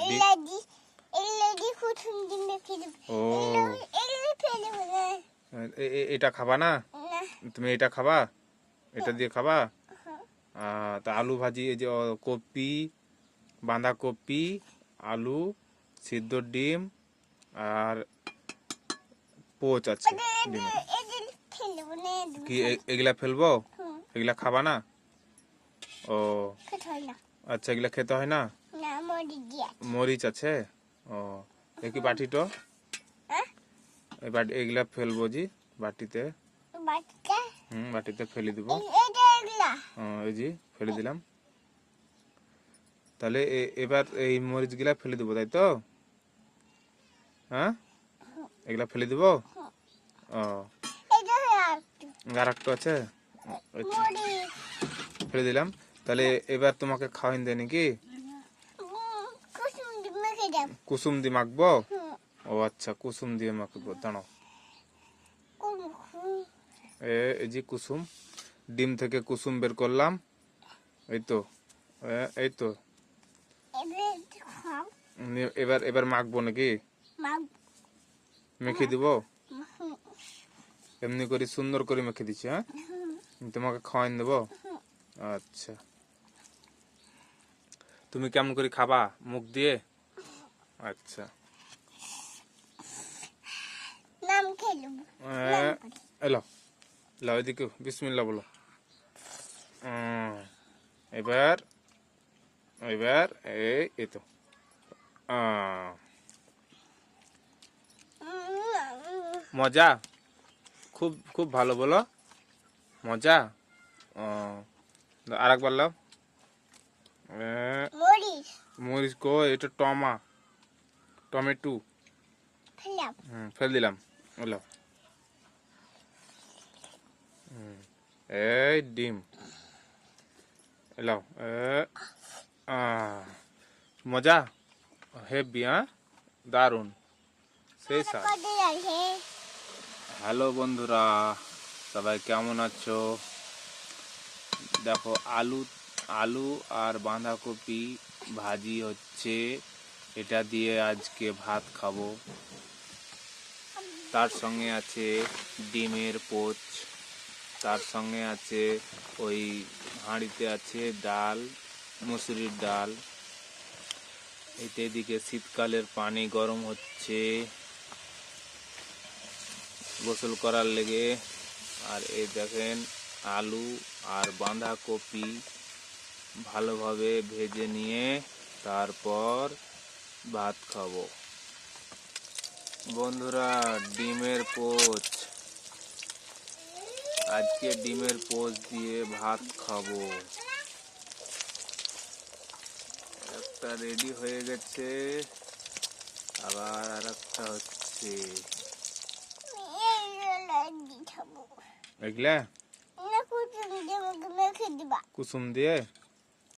D এলাদি এলাদি কুসুম দিয়ে মেখে দেবো ও এগুলো ফেলে দেবো না এ- এ- এটা খাবা না তুমি এটা খাবা এটা দিয়ে খাবা তা আলু ভাজি এই যে কপি বাঁধাকপি আলু সিদ্ধ ডিম আর পোচ আছে কি এগুলা ফেলব এগুলা খাবা না ও আচ্ছা এগুলা খেতে হয় না মরিচ আছে। ও কি বাটিটো? হ্যাঁ? এই বাটি এগুলা ফেলব জি বাটিতে। হুম বাটিতে ফেলে দিব। এই জি ফেলে দিলাম। তাহলে এবার এই মরিচগুলা ফেলে দিব তাই তো? হ্যাঁ? এগুলা ফেলে দিব? ও। আর আছে? আচ্ছা, ফেলে দিলাম। তাহলে এবার তোমাকে খাওয়াইন দেয় নাকি কুসুম দিয়ে মেখে দেবো কুসুম দিয়ে মাখবো? ও আচ্ছা কুসুম দিয়ে মাখবো দাঁড়াও। হুম এ এই যে কুসুম ডিম থেকে কুসুম বের করলাম। এই তো এই তো। এবার এবার মাখবো নাকি? মেখে দিব? এমনি করে সুন্দর করে মেখে দিচ্ছি হ্যাঁ? তোমাকে খাওয়াইন দেবো আচ্ছা। তুমি কেমন করে খাবা মুখ দিয়ে? আচ্ছা। নাম খেলব এলো এলো এদিকে বিসমিল্লা বলো। এবার এবার এই এই তো। মজা? খুব খুব ভালো বলো। মজা? আর একবার লাও। মরিচ। কো এটা টমা। টমেটো। হুম ফেল দিলাম। হুম, এই ডিম। এলো এ মজা। হেভি হ্যাঁ দারুণ। সেই হ্যালো বন্ধুরা সবাই কেমন আছো? দেখো আলু আলু আর বাঁধাকপি ভাজি হচ্ছে এটা দিয়ে আজকে ভাত খাব। তার সঙ্গে আছে ডিমের পোচ, তার সঙ্গে আছে ওই হাঁড়িতে আছে ডাল, মুসুরির ডাল। এতে এদিকে শীতকালের পানি গরম হচ্ছে। গোসল করার লেগে আর এই দেখেন আলু আর বাঁধাকপি ভালোভাবে ভেজে নিয়ে তারপর ভাত খাব। বন্ধুরা ডিমের পোচ। আজকে ডিমের পোচ দিয়ে ভাত খাব। একটা রেডি হয়ে গেছে আবার আর একটা হচ্ছে। এইগুলো দিয়ে খাব এগুলা না কুসুম দিয়ে মেখে মেখে দিবা। কুসুম দিয়ে?